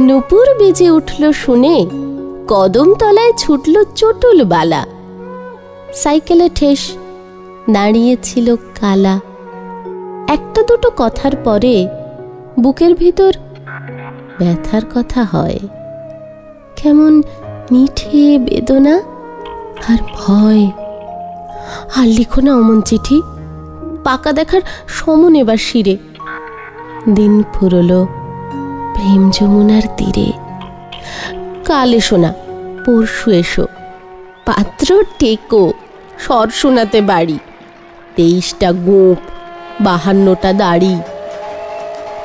নুপুর বেজে উঠল শুনে কদম তলায় ছুটল চটুল বালা। সাইকেলে ঠেস, দাঁড়িয়েছিল কালা। একটা দুটো কথার পরে বুকের ভিতর ব্যথার কথা হয়। কেমন মিঠে বেদনা আর ভয়। আর লিখো না অমন চিঠি, পাকা দেখার সমন এবার শিরে। দিন ফুরলো। প্রেম যমুনার তীরে। কাল এসো না পরশু এসো। পাত্র টেকো, স্বর শোনাতে বাড়ি। তেইশটা গোপ, বাহান্নটা দাড়ি।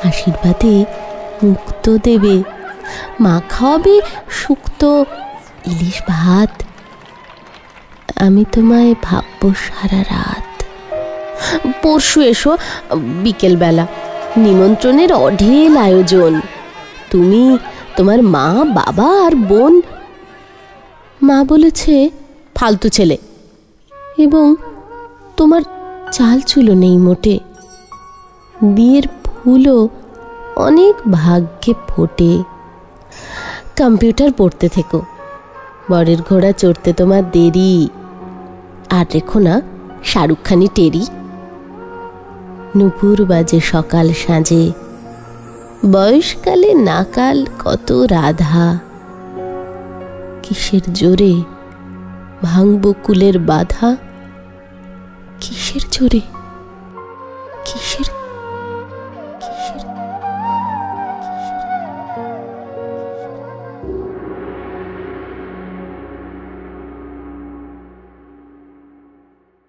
আশীর্বাদে মুক্ত দেবে। মা খাওয়াবে শুক্তো ইলিশ ভাত। আমি তোমায় ভাববো সারা রাত। পরশু এসো, বিকেলবেলা। নিমন্ত্রণের অঢেল আয়োজন। তুমি, তোমার মা, বাবা আর বোন? মা বলেছে, ফালতু ছেলে। এবং তোমার চাল চুলো নেই মোটে। বিয়ের ফুলও অনেক ভাগ্যে ফোটে। কম্পিউটার পড়তে থেকো। বরের ঘোড়া চড়তে তোমার দেরি। আর রেখো না, শাহরুখ খানি টেরি। নুপুর বাজে সকাল সাঁজে। বয়সকালে নাকাল কত রাধা। কিসের জোরে ভাঙব কুলের বাধা? কিসের জোরে? কিসের